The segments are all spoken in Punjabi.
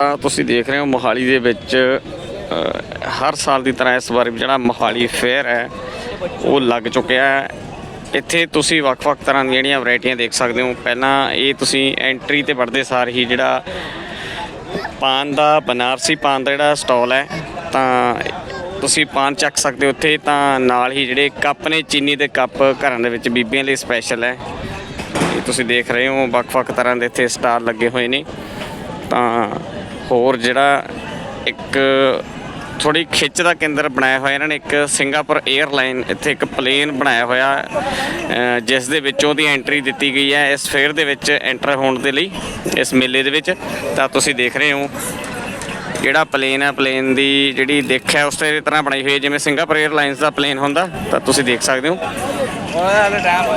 ਤਾਂ ਤੁਸੀਂ ਦੇਖ ਰਹੇ ਹੋ ਮੋਹਾਲੀ ਦੇ ਵਿੱਚ ਹਰ ਸਾਲ ਦੀ ਤਰ੍ਹਾਂ ਇਸ ਵਾਰ ਵੀ ਜਿਹੜਾ ਮੋਹਾਲੀ ਫੇਅਰ ਹੈ, ਉਹ ਲੱਗ ਚੁੱਕਿਆ ਹੈ। ਇੱਥੇ ਤੁਸੀਂ ਵੱਖ-ਵੱਖ ਤਰ੍ਹਾਂ ਦੀਆਂ ਜਿਹੜੀਆਂ ਵੈਰਾਈਟੀਆਂ ਦੇਖ ਸਕਦੇ ਹੋ। ਪਹਿਲਾਂ ਇਹ ਤੁਸੀਂ ਐਂਟਰੀ ਤੇ ਵੜਦੇ ਸਾਰ ਹੀ ਜਿਹੜਾ ਪਾਨ ਦਾ, ਬਨਾਰਸੀ ਪਾਨ ਦਾ ਜਿਹੜਾ ਸਟਾਲ ਹੈ, ਤਾਂ ਤੁਸੀਂ ਪਾਨ ਚੱਕ ਸਕਦੇ ਹੋ ਉੱਥੇ। ਤਾਂ ਨਾਲ ਹੀ ਜਿਹੜੇ ਕੱਪ ਨੇ, ਚੀਨੀ ਦੇ ਕੱਪ ਘਰਾਂ ਦੇ ਵਿੱਚ ਬੀਬੀਆਂ ਲਈ ਸਪੈਸ਼ਲ ਹੈ। ਇਹ ਤੁਸੀਂ ਦੇਖ ਰਹੇ ਹੋ ਵੱਖ-ਵੱਖ ਤਰ੍ਹਾਂ ਦੇ ਇੱਥੇ ਸਟਾਲ ਲੱਗੇ ਹੋਏ ਨੇ। ਤਾਂ ਹੋਰ ਜਿਹੜਾ ਇੱਕ ਥੋੜੀ ਖਿੱਚ ਦਾ ਕੇਂਦਰ ਬਣਾਇਆ ਹੋਇਆ, ਇਹਨਾਂ ਨੇ ਇੱਕ ਸਿੰਗਾਪੁਰ 에ਅਰਲਾਈਨ ਇੱਥੇ ਇੱਕ ਪਲੇਨ ਬਣਾਇਆ ਹੋਇਆ ਜਿਸ ਦੇ ਵਿੱਚੋਂ ਦੀ ਐਂਟਰੀ ਦਿੱਤੀ ਗਈ ਹੈ। ਇਸ ਫੇਅਰ ਦੇ ਵਿੱਚ ਐਂਟਰ ਹੋਣ ਦੇ ਲਈ, ਇਸ ਮੇਲੇ ਦੇ ਵਿੱਚ, ਤਾਂ ਤੁਸੀਂ ਦੇਖ ਰਹੇ ਹੋ ਜਿਹੜਾ ਪਲੇਨ ਹੈ ਪਲੇਨ ਦੀ ਜਿਹੜੀ ਦਿੱਖ ਹੈ ਉਸ ਤੇ ਤਰ੍ਹਾਂ ਬਣਾਈ ਹੋਈ ਹੈ। ਜਿਵੇਂ ਸਿੰਗਾਪੁਰ 에ਅਰਲਾਈਨਸ ਦਾ ਪਲੇਨ ਹੁੰਦਾ, ਤਾਂ ਤੁਸੀਂ ਦੇਖ ਸਕਦੇ ਹੋ।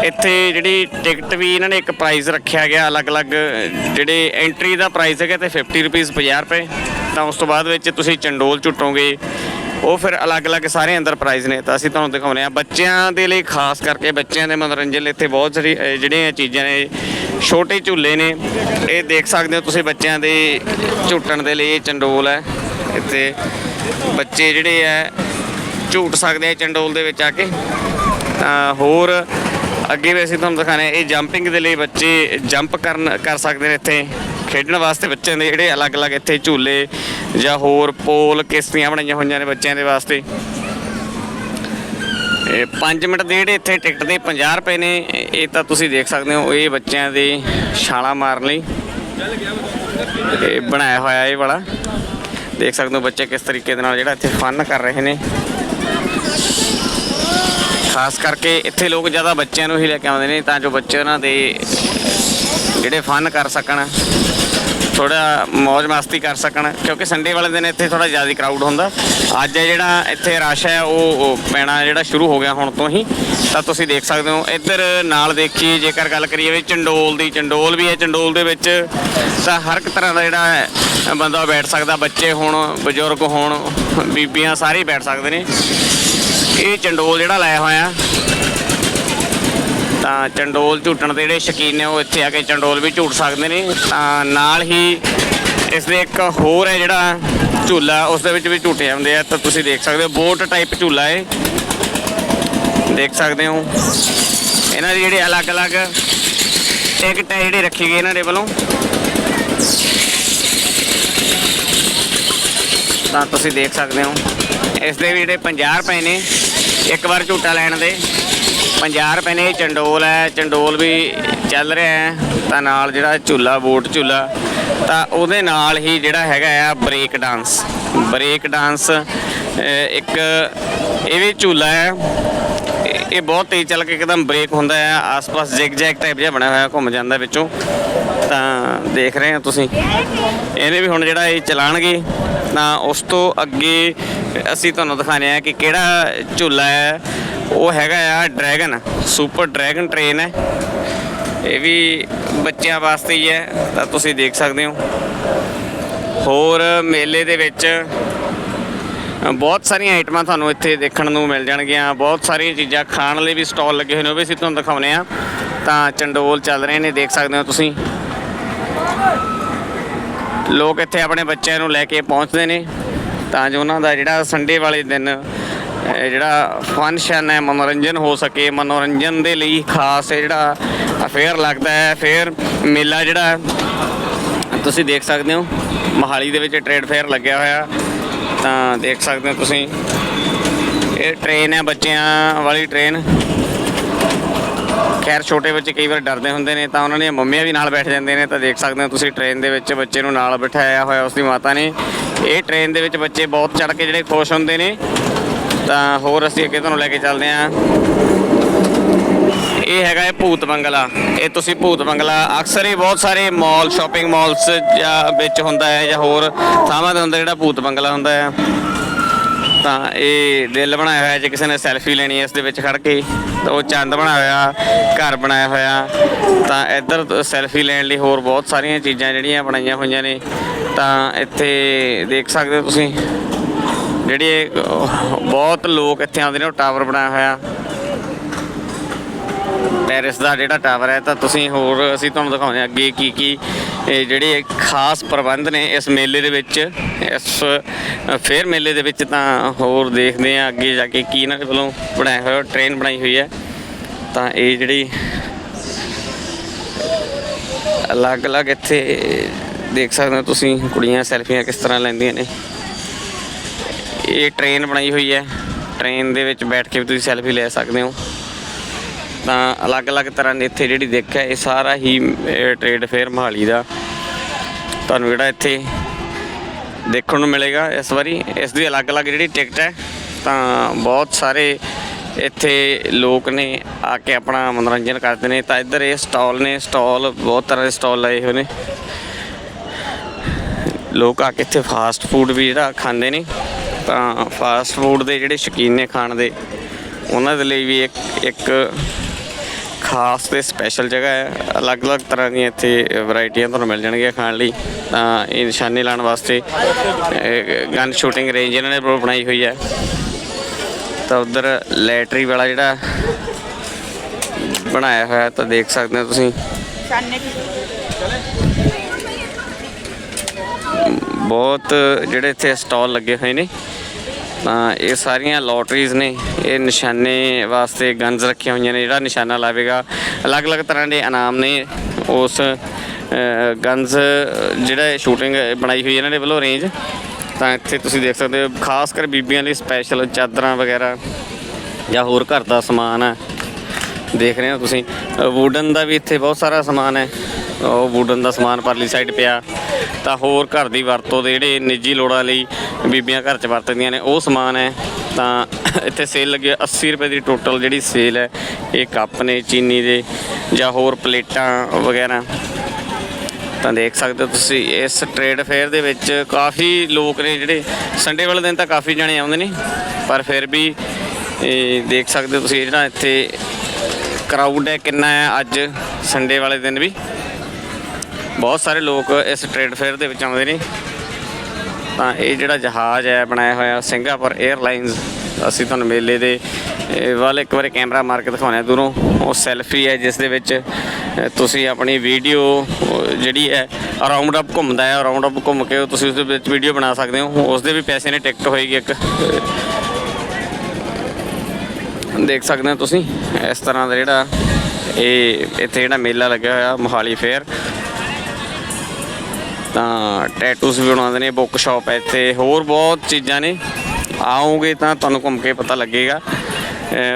ਇੱਥੇ ਜਿਹੜੀ ਟਿਕਟ ਵੀ ਇਹਨਾਂ ਨੇ ਇੱਕ ਪ੍ਰਾਈਸ ਰੱਖਿਆ ਗਿਆ, ਅਲੱਗ-ਅਲੱਗ ਜਿਹੜੇ ਐਂਟਰੀ ਦਾ ਪ੍ਰਾਈਸ ਹੈਗਾ, ਤੇ 50 ਰੁਪਏ 50 ਰੁਪਏ। ਤਾਂ ਉਸ ਤੋਂ ਬਾਅਦ ਵਿੱਚ ਤੁਸੀਂ ਚੰਡੋਲ ਝੁੱਟੋਗੇ ਉਹ ਫਿਰ ਅਲੱਗ-ਅਲੱਗ ਸਾਰੇ ਅੰਦਰ ਪ੍ਰਾਈਜ਼ ਨੇ ਤਾਂ ਅਸੀਂ ਤੁਹਾਨੂੰ ਦਿਖਾਉਂਦੇ ਆ ਬੱਚਿਆਂ ਦੇ ਲਈ ਖਾਸ ਕਰਕੇ ਬੱਚਿਆਂ ਦੇ ਮਨੋਰੰਜਨ ਲਈ ਇੱਥੇ ਬਹੁਤ ਸਾਰੀ ਅਹ, ਜਿਹੜੀਆਂ ਚੀਜ਼ਾਂ ਨੇ ਛੋਟੇ ਝੂਲੇ ਨੇ ਇਹ ਦੇਖ ਸਕਦੇ ਹੋ ਤੁਸੀਂ ਬੱਚਿਆਂ ਦੇ ਝੂਟਣ ਦੇ ਲਈ ਇਹ ਚੰਡੋਲ ਹੈ। ਇੱਥੇ ਬੱਚੇ ਜਿਹੜੇ ਹੈ ਝੂਟ ਸਕਦੇ ਆ ਚੰਡੋਲ ਦੇ ਵਿੱਚ ਆ ਕੇ। ਤਾਂ ਹੋਰ ਅੱਗੇ ਵੀ ਅਸੀਂ ਤੁਹਾਨੂੰ ਦਿਖਾਣੇ ਇਹ ਜੰਪਿੰਗ ਦੇ ਲਈ ਬੱਚੇ ਜੰਪ ਕਰਨ ਕਰ ਸਕਦੇ ਨੇ ਇੱਥੇ। ਖੇਡਣ ਵਾਸਤੇ ਬੱਚਿਆਂ ਦੇ ਜਿਹੜੇ ਅਲੱਗ-ਅਲੱਗ ਇੱਥੇ ਝੂਲੇ ਜਾਂ ਹੋਰ ਪੋਲ ਕਿਸ਼ਤੀਆਂ ਬਣਾਈਆਂ ਹੋਈਆਂ ਨੇ ਬੱਚਿਆਂ ਦੇ ਵਾਸਤੇ। ਇਹ 5 ਮਿੰਟ ਦੇ ਜਿਹੜੇ ਇੱਥੇ ਟਿਕਟ ਦੇ 50 ਰੁਪਏ ਨੇ, ਇਹ ਤਾਂ ਤੁਸੀਂ ਦੇਖ ਸਕਦੇ ਹੋ, ਇਹ ਬੱਚਿਆਂ ਦੇ ਛਾਲਾਂ ਮਾਰਨ ਲਈ। ਇਹ ਬਣਾਇਆ ਹੋਇਆ ਇਹ ਵਾਲਾ। ਦੇਖ ਸਕਦੇ ਹੋ ਬੱਚੇ ਕਿਸ ਤਰੀਕੇ ਦੇ ਨਾਲ ਜਿਹੜਾ ਇੱਥੇ ਫਨ ਕਰ ਰਹੇ ਨੇ। ਖਾਸ ਕਰਕੇ ਇੱਥੇ ਲੋਕ ਜ਼ਿਆਦਾ ਬੱਚਿਆਂ ਨੂੰ ਹੀ ਲੈ ਕੇ ਆਉਂਦੇ ਨੇ, ਤਾਂ ਜੋ ਬੱਚੇ ਉਹਨਾਂ ਦੇ ਜਿਹੜੇ ਫਨ ਕਰ ਸਕਣ। ਥੋੜਾ ਮौज ਮਸਤੀ ਕਰ ਸਕਣ, ਕਿਉਂਕਿ ਸੰਡੇ ਵਾਲੇ ਦਿਨ ਇੱਥੇ ਥੋੜਾ ਜ਼ਿਆਦਾ ਕਰਾਊਡ ਹੁੰਦਾ। ਅੱਜ ਹੈ ਜਿਹੜਾ ਇੱਥੇ ਰਸ਼ ਹੈ, ਉਹ ਪੈਣਾ ਜਿਹੜਾ ਸ਼ੁਰੂ ਹੋ ਗਿਆ ਹੁਣ ਤੋਂ ਹੀ, ਤਾਂ ਤੁਸੀਂ ਦੇਖ ਸਕਦੇ ਹੋ। ਇੱਧਰ ਨਾਲ ਦੇਖੀਏ, ਜੇਕਰ ਗੱਲ ਕਰੀਏ ਵੀ ਚੰਡੋਲ ਦੀ, ਚੰਡੋਲ ਵੀ ਹੈ, ਚੰਡੋਲ ਦੇ ਵਿੱਚ ਤਾਂ ਹਰ ਇੱਕ ਤਰ੍ਹਾਂ ਦਾ ਜਿਹੜਾ ਬੰਦਾ ਬੈਠ ਸਕਦਾ, ਬੱਚੇ ਹੋਣ, ਬਜ਼ੁਰਗ ਹੋਣ, ਬੀਬੀਆਂ ਸਾਰੇ ਬੈਠ ਸਕਦੇ ਨੇ। ਇਹ ਚੰਡੋਲ ਜਿਹੜਾ ਲਾਇਆ ਹੋਇਆ ਤਾਂ ਚੰਡੋਲ ਝੂਟਣ ਦੇ ਜਿਹੜੇ ਸ਼ੌਕੀਨ ਨੇ ਉਹ ਇੱਥੇ ਆ ਕੇ ਚੰਡੋਲ ਵੀ ਝੂਟ ਸਕਦੇ ਨੇ। ਤਾਂ ਨਾਲ ਹੀ ਇਸ ਦੇ ਇੱਕ ਹੋਰ ਹੈ ਜਿਹੜਾ ਝੂਲਾ, ਉਸ ਦੇ ਵਿੱਚ ਵੀ ਝੂਟੇ ਜਾਂਦੇ ਆ। ਤਾਂ ਤੁਸੀਂ ਦੇਖ ਸਕਦੇ ਹੋ, ਬੋਟ ਟਾਈਪ ਝੂਲਾ ਹੈ ਦੇਖ ਸਕਦੇ ਹੋ। ਇਹਨਾਂ ਦੀ ਜਿਹੜੇ ਅਲੱਗ-ਅਲੱਗ ਟਿਕਟ ਹੈ ਜਿਹੜੀ ਰੱਖੀ ਗਈ ਇਹਨਾਂ ਦੇ ਵੱਲੋਂ। ਤਾਂ ਤੁਸੀਂ ਦੇਖ ਸਕਦੇ ਹੋ। ਇਸ ਦੇ ਵੀ ਜਿਹੜੇ 50 ਰੁਪਏ ਨੇ ਇੱਕ ਵਾਰ ਝੂਟਾ ਲੈਣ ਦੇ। 50 ਰੁਪਏ ਨੇ ਇਹ ਚੰਡੋਲ ਹੈ, ਚੰਡੋਲ ਵੀ ਚੱਲ ਰਿਹਾ ਹੈ। ਤਾਂ ਨਾਲ ਜਿਹੜਾ ਝੂਲਾ, ਬੋਟ ਝੂਲਾ, ਤਾਂ ਉਹਦੇ ਨਾਲ ਹੀ ਜਿਹੜਾ ਹੈਗਾ ਆ ਬ੍ਰੇਕ ਡਾਂਸ। ਬ੍ਰੇਕ ਡਾਂਸ ਇੱਕ ਇਹ ਵੀ ਝੂਲਾ ਹੈ। ਇਹ- ਇਹ ਬਹੁਤ ਤੇਜ਼ ਚੱਲ ਕੇ ਇੱਕਦਮ ਬ੍ਰੇਕ ਹੁੰਦਾ ਹੈ। ਆਸ-ਪਾਸ ਜਿਗ ਜੈਗ ਟਾਈਪ ਜਿਹਾ ਬਣਿਆ ਹੋਇਆ ਘੁੰਮ ਜਾਂਦਾ ਵਿੱਚੋਂ। ਤਾਂ ਦੇਖ ਰਹੇ ਹੋ ਤੁਸੀਂ। ਇਹਨੇ ਵੀ ਹੁਣ ਜਿਹੜਾ ਇਹ ਚਲਾਣਗੇ, ਤਾਂ ਉਸ ਤੋਂ ਅੱਗੇ ਅਸੀਂ ਤੁਹਾਨੂੰ ਦਿਖਾਣੇ ਆ ਕਿ ਕਿਹੜਾ ਝੂਲਾ ਹੈ। ਉਹ ਹੈਗਾ ਆ ਡਰੈਗਨ, ਸੁਪਰ ਡਰੈਗਨ ਟ੍ਰੇਨ ਹੈ। ਇਹ ਵੀ ਬੱਚਿਆਂ ਵਾਸਤੇ ਹੀ ਹੈ, ਤਾਂ ਤੁਸੀਂ ਦੇਖ ਸਕਦੇ ਹੋ। ਹੋਰ ਮੇਲੇ ਦੇ ਵਿੱਚ ਬਹੁਤ ਸਾਰੀਆਂ ਆਈਟਮਾਂ ਤੁਹਾਨੂੰ ਇੱਥੇ ਦੇਖਣ ਨੂੰ ਮਿਲ ਜਾਣਗੀਆਂ। ਬਹੁਤ ਸਾਰੀਆਂ ਚੀਜ਼ਾਂ ਖਾਣ ਲਈ ਵੀ ਸਟਾਲ ਲੱਗੇ ਹੋਏ ਨੇ, ਉਹ ਵੀ ਅਸੀਂ ਤੁਹਾਨੂੰ ਦਿਖਾਉਨੇ ਆ। ਤਾਂ ਚੰਡੋਲ ਚੱਲ ਰਹੇ ਨੇ, ਦੇਖ ਸਕਦੇ ਹੋ ਤੁਸੀਂ। ਲੋਕ ਇੱਥੇ ਆਪਣੇ ਬੱਚਿਆਂ ਨੂੰ ਲੈ ਕੇ ਪਹੁੰਚਦੇ ਨੇ। ਤਾਂ ਜੋ ਉਹਨਾਂ ਦਾ ਜਿਹੜਾ ਸੰਡੇ ਵਾਲੇ ਦਿਨ ਜਿਹੜਾ ਫੰਕਸ਼ਨ ਹੈ, ਮਨੋਰੰਜਨ ਹੋ ਸਕੇ, ਮਨੋਰੰਜਨ ਦੇ ਲਈ ਖਾਸ ਜਿਹੜਾ ਫੇਅਰ ਲੱਗਦਾ ਹੈ ਫੇਅਰ ਮੇਲਾ ਜਿਹੜਾ ਤੁਸੀਂ ਦੇਖ ਸਕਦੇ ਹੋ, ਮੋਹਾਲੀ ਦੇ ਵਿੱਚ ਟ੍ਰੇਡ ਫੇਅਰ ਲੱਗਿਆ ਹੋਇਆ, ਤਾਂ ਦੇਖ ਸਕਦੇ ਹੋ ਤੁਸੀਂ। ਇਹ ਟ੍ਰੇਨ ਹੈ, ਬੱਚਿਆਂ ਵਾਲੀ ਟ੍ਰੇਨ ਖੈਰ, ਛੋਟੇ ਬੱਚੇ ਕਈ ਵਾਰ ਡਰਦੇ ਹੁੰਦੇ ਨੇ, ਤਾਂ ਉਹਨਾਂ ਦੀਆਂ ਮੰਮੀਆਂ ਵੀ ਨਾਲ ਬੈਠ ਜਾਂਦੇ ਨੇ, ਤਾਂ ਦੇਖ ਸਕਦੇ ਹੋ ਤੁਸੀਂ ਟ੍ਰੇਨ ਦੇ ਵਿੱਚ ਬੱਚੇ ਨੂੰ ਨਾਲ ਬਿਠਾਇਆ ਹੋਇਆ ਉਸ ਦੀ ਮਾਤਾ ਨੇ। ਇਹ ਟ੍ਰੇਨ ਦੇ ਵਿੱਚ ਬੱਚੇ ਬਹੁਤ ਚੜ ਕੇ ਜਿਹੜੇ ਖੁਸ਼ ਹੁੰਦੇ ਨੇ ਤਾਂ ਹੋਰ ਅਸੀਂ ਅੱਗੇ ਤੁਹਾਨੂੰ ਲੈ ਕੇ ਚੱਲਦੇ ਹਾਂ। ਇਹ ਹੈਗਾ ਇਹ ਭੂਤ ਬੰਗਲਾ। ਇਹ ਤੁਸੀਂ ਭੂਤ ਬੰਗਲਾ ਅਕਸਰ ਹੀ ਬਹੁਤ ਸਾਰੇ ਮਾਲ ਸ਼ਾਪਿੰਗ ਮਾਲਸ ਜਾਂ ਵਿੱਚ ਹੁੰਦਾ ਹੈ ਜਾਂ ਹੋਰ ਥਾਵਾਂ ਤੇ ਹੁੰਦਾ ਜਿਹੜਾ ਭੂਤ ਬੰਗਲਾ ਹੁੰਦਾ ਹੈ। ਤਾਂ ਇਹ ਦਿਲ ਬਣਾਇਆ ਹੋਇਆ ਜੇ ਕਿਸੇ ਨੇ ਸੈਲਫੀ ਲੈਣੀ ਹੈ ਇਸ ਦੇ ਵਿੱਚ ਖੜ ਕੇ। ਤਾਂ ਉਹ ਚੰਦ ਬਣਾਇਆ ਹੋਇਆ, ਘਰ ਬਣਾਇਆ ਹੋਇਆ। ਤਾਂ ਇੱਧਰ ਸੈਲਫੀ ਲੈਣ ਲਈ ਹੋਰ ਬਹੁਤ ਸਾਰੀਆਂ ਚੀਜ਼ਾਂ ਜਿਹੜੀਆਂ ਬਣਾਈਆਂ ਹੋਈਆਂ ਨੇ। ਤਾਂ ਇੱਥੇ ਦੇਖ ਸਕਦੇ ਹੋ ਤੁਸੀਂ। ਜਿਹੜੇ ਬਹੁਤ ਲੋਕ ਇੱਥੇ ਆਉਂਦੇ ਨੇ, ਉਹ ਟਾਵਰ ਬਣਾਇਆ ਹੋਇਆ। ਪੈਰਿਸ ਦਾ ਜਿਹੜਾ ਟਾਵਰ ਹੈ, ਤਾਂ ਤੁਸੀਂ ਹੋਰ ਅਸੀਂ ਤੁਹਾਨੂੰ ਦਿਖਾਉਂਦੇ ਹਾਂ ਅੱਗੇ ਕੀ ਕੀ ਇਹ ਜਿਹੜੇ ਖਾਸ ਪ੍ਰਬੰਧ ਨੇ ਇਸ ਮੇਲੇ ਦੇ ਵਿੱਚ। ਇਸ ਫੇਰ ਮੇਲੇ ਦੇ ਵਿੱਚ ਤਾਂ ਹੋਰ ਦੇਖਦੇ ਹਾਂ ਅੱਗੇ ਜਾ ਕੇ ਕੀ ਇਹਨਾਂ ਦੇ ਵੱਲੋਂ ਬਣਾਇਆ ਹੋਇਆ ਟ੍ਰੇਨ ਬਣਾਈ ਹੋਈ ਹੈ। ਤਾਂ ਇਹ ਜਿਹੜੀ ਅਲੱਗ-ਅਲੱਗ ਇੱਥੇ ਦੇਖ ਸਕਦੇ ਹੋ ਤੁਸੀਂ, ਕੁੜੀਆਂ ਸੈਲਫੀਆਂ ਕਿਸ ਤਰ੍ਹਾਂ ਲੈਂਦੀਆਂ ਨੇ। ਇਹ ਟ੍ਰੇਨ ਬਣਾਈ ਹੋਈ ਹੈ। ਟ੍ਰੇਨ ਦੇ ਵਿੱਚ ਬੈਠ ਕੇ ਵੀ ਤੁਸੀਂ ਸੈਲਫੀ ਲੈ ਸਕਦੇ ਹੋ। ਤਾਂ ਅਲੱਗ-ਅਲੱਗ ਤਰ੍ਹਾਂ ਦੇ ਇੱਥੇ ਜਿਹੜੀ ਦਿੱਖ ਹੈ, ਇਹ ਸਾਰਾ ਹੀ ਟ੍ਰੇਡ ਫੇਅਰ ਮਹਾਲੀ ਦਾ। ਤੁਹਾਨੂੰ ਜਿਹੜਾ ਇੱਥੇ ਦੇਖਣ ਨੂੰ ਮਿਲੇਗਾ ਇਸ ਵਾਰੀ। ਇਸ ਦੀ ਅਲੱਗ-ਅਲੱਗ ਜਿਹੜੀ ਟਿਕਟ ਹੈ, ਤਾਂ ਬਹੁਤ ਸਾਰੇ ਇੱਥੇ ਲੋਕ ਨੇ ਆ ਕੇ ਆਪਣਾ ਮਨੋਰੰਜਨ ਕਰਦੇ ਨੇ। ਤਾਂ ਇੱਧਰ ਇਹ ਸਟਾਲ ਨੇ ਸਟਾਲ ਬਹੁਤ ਤਰ੍ਹਾਂ ਦੇ ਸਟਾਲ ਲਾਏ ਹੋਏ ਨੇ। ਲੋਕ ਆ ਕੇ ਇੱਥੇ ਫਾਸਟ ਫੂਡ ਵੀ ਜਿਹੜਾ ਖਾਂਦੇ ਨੇ। ਤਾਂ ਫਾਸਟ ਫੂਡ ਦੇ ਜਿਹੜੇ ਸ਼ੌਕੀਨ ਨੇ ਖਾਣ ਦੇ, ਉਹਨਾਂ ਦੇ ਲਈ ਵੀ ਇੱਕ ਇੱਕ ਖਾਸ ਤੇ ਸਪੈਸ਼ਲ ਜਗ੍ਹਾ ਹੈ। ਅਲੱਗ-ਅਲੱਗ ਤਰ੍ਹਾਂ ਦੀਆਂ ਇੱਥੇ ਵੈਰਾਈਟੀਆਂ ਤੁਹਾਨੂੰ ਮਿਲ ਜਾਣਗੀਆਂ ਖਾਣ ਲਈ। ਤਾਂ ਇਹ ਨਿਸ਼ਾਨੇ ਲਾਉਣ ਵਾਸਤੇ ਗਨ ਸ਼ੂਟਿੰਗ ਰੇਂਜ ਇਹਨਾਂ ਨੇ ਬਣਾਈ ਹੋਈ ਹੈ। ਤਾਂ ਉਧਰ ਲੈਟਰੀ ਵਾਲਾ ਜਿਹੜਾ ਬਣਾਇਆ ਹੋਇਆ, ਤਾਂ ਦੇਖ ਸਕਦੇ ਹੋ ਤੁਸੀਂ। ਬਹੁਤ ਜਿਹੜੇ ਇੱਥੇ ਸਟਾਲ ਲੱਗੇ ਹੋਏ ਨੇ। ਤਾਂ ਇਹ ਸਾਰੀਆਂ ਲੋਟਰੀਜ਼ ਨੇ। ਇਹ ਨਿਸ਼ਾਨੇ ਵਾਸਤੇ ਗਨਸ ਰੱਖੀਆਂ ਹੋਈਆਂ ਨੇ। ਜਿਹੜਾ ਨਿਸ਼ਾਨਾ ਲਾਵੇਗਾ, ਅਲੱਗ-ਅਲੱਗ ਤਰ੍ਹਾਂ ਦੇ ਇਨਾਮ ਨੇ। ਉਸ ਗਨਸ ਜਿਹੜਾ ਸ਼ੂਟਿੰਗ ਬਣਾਈ ਹੋਈ ਇਹਨਾਂ ਦੇ ਵੱਲੋਂ ਰੇਂਜ ਤਾਂ ਇੱਥੇ ਤੁਸੀਂ ਦੇਖ ਸਕਦੇ ਹੋ, ਖਾਸ ਕਰ ਬੀਬੀਆਂ ਲਈ ਸਪੈਸ਼ਲ ਚਾਦਰਾਂ ਵਗੈਰਾ ਜਾਂ ਹੋਰ ਘਰ ਦਾ ਸਮਾਨ ਹੈ। ਦੇਖ ਰਹੇ ਹੋ ਤੁਸੀਂ। ਵੂਡਨ ਦਾ ਵੀ ਇੱਥੇ ਬਹੁਤ ਸਾਰਾ ਸਮਾਨ ਹੈ। ਉਹ ਵੂਡਨ ਦਾ ਸਮਾਨ ਪਰਲੀ ਸਾਈਡ ਪਿਆ। ਤਾਂ ਹੋਰ ਘਰ ਦੀ ਵਰਤੋਂ ਦੇ ਜਿਹੜੇ ਨਿੱਜੀ ਲੋੜਾਂ ਲਈ ਬੀਬੀਆਂ ਘਰ 'ਚ ਵਰਤਦੀਆਂ ਨੇ, ਉਹ ਸਮਾਨ ਹੈ। ਤਾਂ ਇੱਥੇ ਸੇਲ ਲੱਗੀ ਹੈ 80 ਰੁਪਏ ਦੀ ਟੋਟਲ ਜਿਹੜੀ ਸੇਲ ਹੈ, ਇਹ ਕੱਪ ਨੇ, ਚੀਨੀ ਦੇ ਜਾਂ ਹੋਰ ਪਲੇਟਾਂ ਵਗੈਰਾ। ਤਾਂ ਦੇਖ ਸਕਦੇ ਹੋ ਤੁਸੀਂ, ਇਸ ਟ੍ਰੇਡ ਫੇਅਰ ਦੇ ਵਿੱਚ ਕਾਫੀ ਲੋਕ ਨੇ ਜਿਹੜੇ ਸੰਡੇ ਵਾਲੇ ਦਿਨ ਤਾਂ ਕਾਫੀ ਜਣੇ ਆਉਂਦੇ ਨੇ, ਪਰ ਫਿਰ ਵੀ ਦੇਖ ਸਕਦੇ ਹੋ ਤੁਸੀਂ ਜਿਹੜਾ ਇੱਥੇ ਕਰਾਊਡ ਹੈ, ਕਿੰਨਾ ਹੈ ਅੱਜ ਸੰਡੇ ਵਾਲੇ ਦਿਨ ਵੀ। ਬਹੁਤ ਸਾਰੇ ਲੋਕ ਇਸ ਟ੍ਰੇਡ ਫੇਅਰ ਦੇ ਵਿੱਚ ਆਉਂਦੇ ਨੇ। ਤਾਂ ਇਹ ਜਿਹੜਾ ਜਹਾਜ਼ ਹੈ ਬਣਾਇਆ ਹੋਇਆ, ਸਿੰਗਾਪੁਰ 에ਅਰਲਾਈਨਸ ਅਸੀਂ ਤੁਹਾਨੂੰ ਮੇਲੇ ਦੇ ਵੱਲ ਇੱਕ ਵਾਰੀ ਕੈਮਰਾ ਮਾਰ ਕੇ ਦਿਖਾਉਂਦੇ ਹਾਂ ਦੂਰੋਂ। ਉਹ ਸੈਲਫੀ ਹੈ ਜਿਸ ਦੇ ਵਿੱਚ ਤੁਸੀਂ ਆਪਣੀ ਵੀਡੀਓ ਜਿਹੜੀ ਹੈ ਅਰਾਊਂਡ ਅਪ ਘੁੰਮਦਾ ਹੈ ਅਰਾਊਂਡ ਅਪ ਘੁੰਮ ਕੇ ਤੁਸੀਂ ਉਸ ਦੇ ਵਿੱਚ ਵੀਡੀਓ ਬਣਾ ਸਕਦੇ ਹੋ। ਉਸ ਦੇ ਵੀ ਪੈਸੇ ਨੇ ਟਿਕਟ ਹੋਏਗੀ ਇੱਕ। ਦੇਖ ਸਕਦੇ ਹੋ ਤੁਸੀਂ, ਇਸ ਤਰ੍ਹਾਂ ਦਾ ਜਿਹੜਾ ਇਹ, ਇੱਥੇ ਜਿਹੜਾ ਮੇਲਾ ਲੱਗਿਆ ਹੋਇਆ, ਮੋਹਾਲੀ ਫੇਅਰ। ਤਾਂ ਟੈਟੂਸ ਵੀ ਬਣਾਉਂਦੇ ਨੇ ਬੁੱਕ ਸ਼ਾਪ ਹੈ ਇੱਥੇ, ਹੋਰ ਬਹੁਤ ਚੀਜ਼ਾਂ ਨੇ। ਆਓਗੇ ਤਾਂ ਤੁਹਾਨੂੰ ਘੁੰਮ ਕੇ ਪਤਾ ਲੱਗੇਗਾ।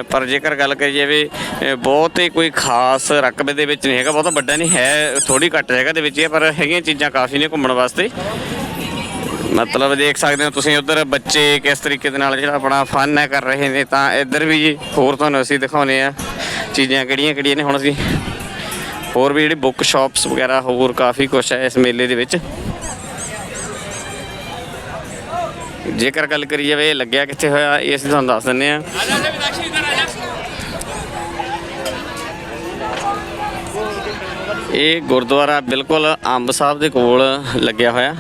ਪਰ ਜੇਕਰ ਗੱਲ ਕਰੀ ਜਾਵੇ, ਅਹ ਬਹੁਤ ਹੀ ਕੋਈ ਖਾਸ ਰਕਬੇ ਦੇ ਵਿੱਚ ਨਹੀਂ ਹੈਗਾ, ਬਹੁਤਾ ਵੱਡਾ ਨਹੀਂ, ਹੈ ਥੋੜੀ ਘੱਟ ਜਗ੍ਹਾ ਦੇ ਵਿੱਚ ਹੈ ਪਰ ਹੈਗੀਆਂ ਚੀਜ਼ਾਂ ਕਾਫੀ ਨੇ ਘੁੰਮਣ ਵਾਸਤੇ। ਮਤਲਬ ਦੇਖ ਸਕਦੇ ਹੋ ਤੁਸੀਂ ਉਧਰ ਬੱਚੇ ਕਿਸ ਤਰੀਕੇ ਦੇ ਨਾਲ ਜਿਹੜਾ ਆਪਣਾ ਫਨ ਹੈ ਕਰ ਰਹੇ ਨੇ, ਤਾਂ ਇੱਧਰ ਵੀ ਹੋਰ ਤੁਹਾਨੂੰ ਅਸੀਂ ਦਿਖਾਉਨੇ ਆ ਚੀਜ਼ਾਂ ਕਿਹੜੀਆਂ ਕਿਹੜੀਆਂ ਨੇ ਹੁਣ ਅਸੀਂ। ਹੋਰ ਵੀ ਜਿਹੜੇ ਬੁੱਕ ਸ਼ਾਪਸ ਵਗੈਰਾ ਹੋਰ ਕਾਫੀ ਕੁਝ ਹੈ ਇਸ ਮੇਲੇ ਦੇ ਵਿੱਚ। ਜੇਕਰ ਗੱਲ ਕਰੀ ਜਾਵੇ, ਇਹ ਲੱਗਿਆ ਕਿੱਥੇ ਹੋਇਆ, ਇਹ ਅਸੀਂ ਤੁਹਾਨੂੰ ਦੱਸ ਦਿੰਨੇ ਆ ਇਹ ਗੁਰਦੁਆਰਾ ਬਿਲਕੁਲ ਅੰਬ ਸਾਹਿਬ ਦੇ ਕੋਲ ਲੱਗਿਆ ਹੋਇਆ।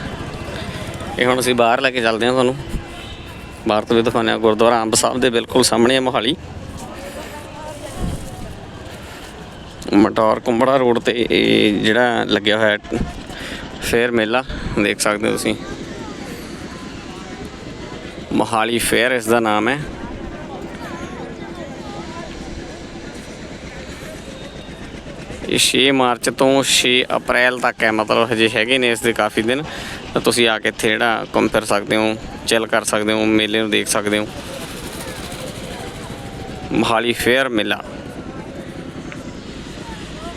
ਇਹ ਹੁਣ ਅਸੀਂ ਬਾਹਰ ਲੈ ਕੇ ਚੱਲਦੇ ਹਾਂ ਤੁਹਾਨੂੰ। ਬਾਹਰ ਤੋਂ ਵੀ ਦਿਖਾਉਂਦੇ ਹਾਂ ਗੁਰਦੁਆਰਾ ਅੰਬ ਸਾਹਿਬ ਦੇ ਬਿਲਕੁਲ ਸਾਹਮਣੇ ਹੈ ਮੋਹਾਲੀ। ਮਟੌਰ ਕੁੰਬੜਾ ਰੋਡ ਤੇ ਇਹ ਜਿਹੜਾ ਲੱਗਿਆ ਹੋਇਆ ਫੇਅਰ ਮੇਲਾ, ਦੇਖ ਸਕਦੇ ਹੋ ਤੁਸੀਂ। ਮੋਹਾਲੀ ਫੇਅਰ ਇਸ ਦਾ ਨਾਮ ਹੈ। ਇਹ 6 ਮਾਰਚ ਤੋਂ 6 ਅਪ੍ਰੈਲ ਤੱਕ ਹੈ, ਮਤਲਬ ਹਜੇ ਹੈਗੇ ਨੇ ਇਸ ਦੇ ਕਾਫੀ ਦਿਨ। ਤਾਂ ਤੁਸੀਂ ਆ ਕੇ ਇੱਥੇ ਜਿਹੜਾ ਘੁੰਮ ਫਿਰ ਸਕਦੇ ਹੋ, ਚਿਲ ਕਰ ਸਕਦੇ ਹੋ, ਮੇਲੇ ਨੂੰ ਦੇਖ ਸਕਦੇ ਹੋ। ਮੋਹਾਲੀ ਫੇਅਰ ਮੇਲਾ।